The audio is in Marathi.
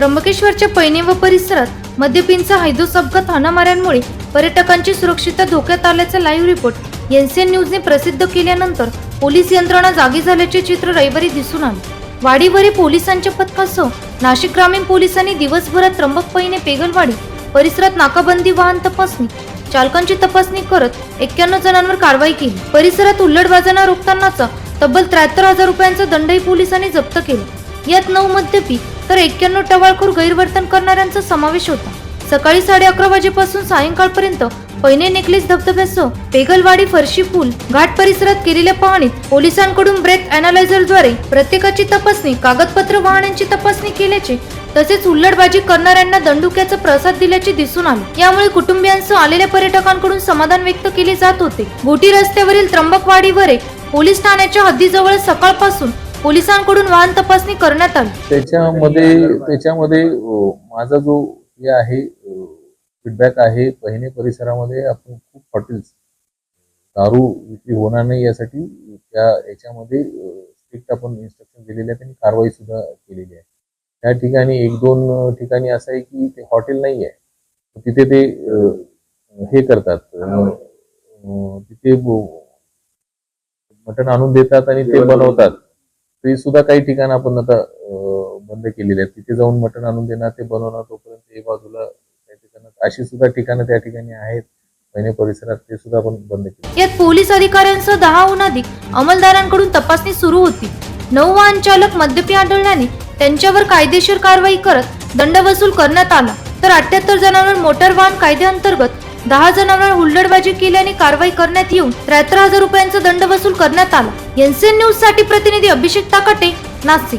त्र्यंबकेश्वरच्या पैने व परिसरात मद्यपींचा हैदोस अपघात हाणामाऱ्यांमुळे पर्यटकांची सुरक्षितता धोक्यात आल्याचा लाईव्ह रिपोर्ट एनसीएन न्यूजने प्रसिद्ध केल्यानंतर पोलीस यंत्रणा जागी झाल्याचे चित्र रविवारी दिसून आले. वाडीवरी पोलिसांच्या पथकासह नाशिक ग्रामीण पोलिसांनी दिवसभरात त्र्यंबक पैने पेगलवाडी परिसरात नाकाबंदी वाहन तपासणी चालकांची तपासणी करत एक्क्याण्णव जणांवर कारवाई केली. परिसरात उल्लडबाजांना रोखतानाचा तब्बल त्र्याहत्तर हजार रुपयांचा दंडही पोलिसांनी जप्त केला. यात नऊ मद्यपी तर एक्क्याण्णव टवाळखोर गैरवर्तन करणाऱ्यांचा समावेश होता. सकाळी साडे अकरा वाजेपासून सायंकाळपर्यंत पैने नेकलेस धबधब्यासह पेगलवाडी फरशी पूल घाट परिसरात केलेल्या पाहणीत पोलिसांकडून ब्रेथ अनालायझरद्वारे प्रत्येकाची तपासणी कागदपत्र वाहनांची तपासणी केल्याचे तसेच हुल्लडबाजी करणाऱ्यांना दंडुक्याचा प्रसाद दिल्याचे दिसून आले. यामुळे कुटुंबियांसह आलेल्या पर्यटकांकडून समाधान व्यक्त केले जात होते. गोटी रस्त्यावरील त्र्यंबकवाडीवरे पोलीस ठाण्याच्या हद्दीजवळ सकाळपासून पोलिसांकडून वाहन तपासणी करण्यात आली. त्याच्यामध्ये त्याच्यामध्ये माझा जो हे आहे फीडबॅक आहे पहिने परिसरामध्ये आपण खूप हॉटेल्स दारू विक्री होणार नाही यासाठी त्या याच्यामध्ये स्ट्रिक्ट आपण इन्स्ट्रक्शन दिलेले आहे त्यांनी कारवाई सुद्धा केलेली आहे. त्या ठिकाणी एक दोन ठिकाणी असं आहे की ते हॉटेल नाही आहे. तिथे ते हे करतात तिथे मटण आणून देतात आणि ते बनवतात. ते सुद्धा काही ठिकाण आपण आता बंद केलेले आहेत. तिथे जाऊन मटण आणून देणार ते बनवणार तोपर्यंत एक बाजूला ठिकाणात अशी सुद्धा ठिकाणं त्या ठिकाणी आहेत. महिने परिसरात ते सुद्धा आपण बंद केले. यात पोलीस अधिकाऱ्यांसह दहाहून अधिक अंमलदारांकडून तपासणी सुरू होती. नऊ वाहन चालक मद्यपी आढळल्याने त्यांच्यावर कायदेशीर कारवाई करत दंड वसूल करण्यात आला. तर अठ्याहत्तर जणांवर मोटार वाहन कायद्याअंतर्गत दहा जणांवर हुल्लडबाजी केल्याने कारवाई करण्यात येऊन त्र्याहत्तर हजार रुपयांचा दंड वसूल करण्यात आला. एनसीएन न्यूजसाठी प्रतिनिधी अभिषेक ताकाटे नाशिक.